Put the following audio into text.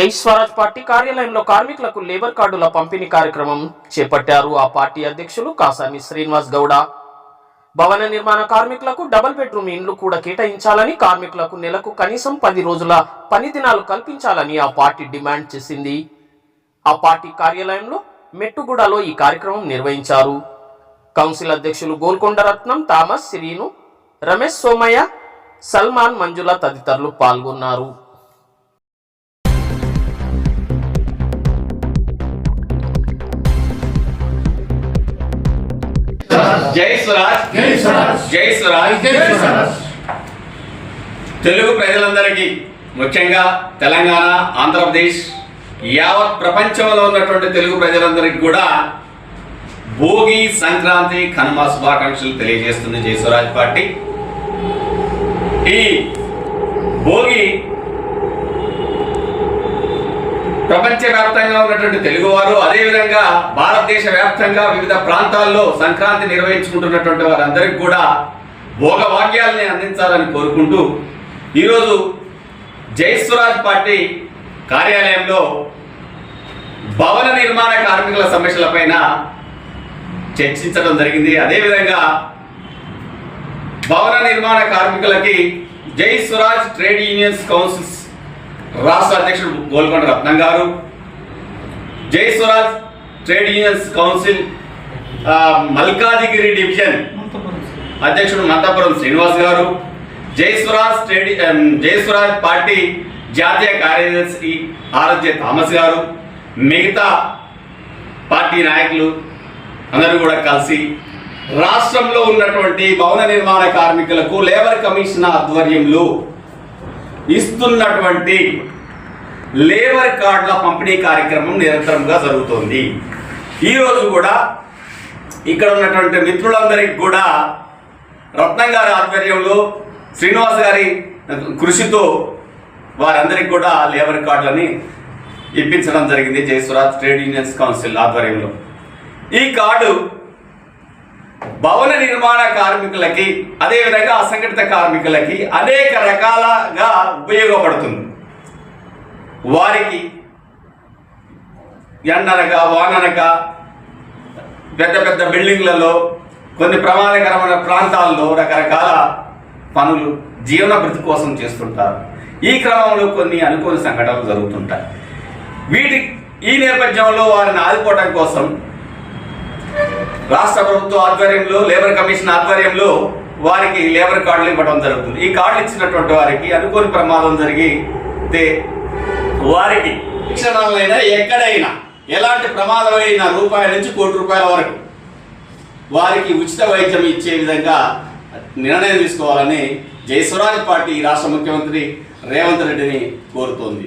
జై స్వరాజ్ పార్టీ కార్యాలయంలో కార్మికులకు లేబర్ కార్డుల పంపిణీ కార్యక్రమం చేపట్టారు. ఆ పార్టీ అధ్యక్షులు కాసాని శ్రీనివాస్ గౌడ. భవన నిర్మాణ కార్మికులకు డబుల్ బెడ్రూమ్ ఇండ్లు కూడా కేటాయించాలని కార్మికులకు నెలకు కనీసం పది రోజుల పని దినాలు కల్పించాలని ఆ పార్టీ డిమాండ్ చేసింది. ఆ పార్టీ కార్యాలయంలో మెట్టుగూడలో ఈ కార్యక్రమం నిర్వహించారు. కౌన్సిల్ అధ్యక్షులు గోల్కొండ రత్నం థామస్ శ్రీను రమేష్ సోమయ్య సల్మాన్ మంజుల తదితరులు పాల్గొన్నారు. జై స్వరాజ్. జై స్వరాజ్. జై స్వరాజ్. జై స్వరాజ్. తెలుగు ప్రజలందరికీ ముఖ్యంగా తెలంగాణ ఆంధ్రప్రదేశ్ యావత్ ప్రపంచంలో ఉన్నటువంటి తెలుగు ప్రజలందరికీ కూడా భోగి సంక్రాంతి కనుమ శుభాకాంక్షలు తెలియజేస్తుంది జై స్వరాజ్ పార్టీ. ఈ భోగి ప్రపంచవ్యాప్తంగా ఉన్నటువంటి తెలుగువారు అదేవిధంగా భారతదేశ వ్యాప్తంగా వివిధ ప్రాంతాల్లో సంక్రాంతి నిర్వహించుకుంటున్నటువంటి వారందరికీ కూడా భోగభాగ్యాలని అందించాలని కోరుకుంటూ ఈరోజు జయస్వరాజ్ పార్టీ కార్యాలయంలో భవన నిర్మాణ కార్మికుల సమస్యలపైన చర్చించడం జరిగింది. అదేవిధంగా భవన నిర్మాణ కార్మికులకి జై స్వరాజ్ ట్రేడ్ యూనియన్స్ కౌన్సిల్స్ రాష్ట్ర అధ్యక్షుడు గోల్కొండ రత్నం గారు జై Swaraj trade unions council Malkajgiri Malkajgiri division అధ్యక్షుడు మంతాపురం శ్రీనివాస్ గారు జై స్వరాజ్ ట్రేడ్ జై స్వరాజ్ పార్టీ జాతీయ కార్యదర్శి ఆరోగ్య థామస్ గారు మిగతా పార్టీ నాయకులు అందరూ కూడా కలిసి రాష్ట్రంలో ఉన్నటువంటి భవన నిర్మాణ కార్మికులకు లేబర్ కమిషన్ ఆధ్వర్యంలో ఇస్తున్నటువంటి లేబర్ కార్డుల పంపిణీ కార్యక్రమం నిరంతరంగా జరుగుతోంది. ఈరోజు కూడా ఇక్కడ ఉన్నటువంటి మిత్రులందరికీ కూడా రత్నం గారి ఆధ్వర్యంలో శ్రీనివాస్ గారి కృషితో వారందరికీ కూడా లేబర్ కార్డులని ఇప్పించడం జరిగింది జయసురాజ్ ట్రేడ్ యూనియన్స్ కౌన్సిల్ ఆధ్వర్యంలో. ఈ కార్డు భవన నిర్మాణ కార్మికులకి అదేవిధంగా అసంఘటిత కార్మికులకి అనేక రకాలుగా ఉపయోగపడుతుంది. వారికి ఎండనక వాననక పెద్ద పెద్ద బిల్డింగ్లలో కొన్ని ప్రమాదకరమైన ప్రాంతాల్లో రకరకాల పనులు జీవనభృతి కోసం చేస్తుంటారు. ఈ క్రమంలో కొన్ని అనుకోని సంఘటనలు జరుగుతుంటాయి. వీటి ఈ నేపథ్యంలో వారిని ఆదుకోవడం కోసం రాష్ట్ర ప్రభుత్వ ఆధ్వర్యంలో లేబర్ కమిషన్ ఆధ్వర్యంలో వారికి లేబర్ కార్డులు ఇవ్వడం జరుగుతుంది. ఈ కార్డులు ఇచ్చినటువంటి వారికి అనుకోని ప్రమాదం జరిగితే వారికి శిక్షణాలైనా ఎక్కడైనా ఎలాంటి ప్రమాదమైన రూపాయల నుంచి కోటి రూపాయల వరకు వారికి ఉచిత వైద్యం ఇచ్చే విధంగా నిర్ణయం తీసుకోవాలని జయస్వరాజ్ పార్టీ రాష్ట్ర ముఖ్యమంత్రి రేవంత్ రెడ్డిని కోరుతోంది.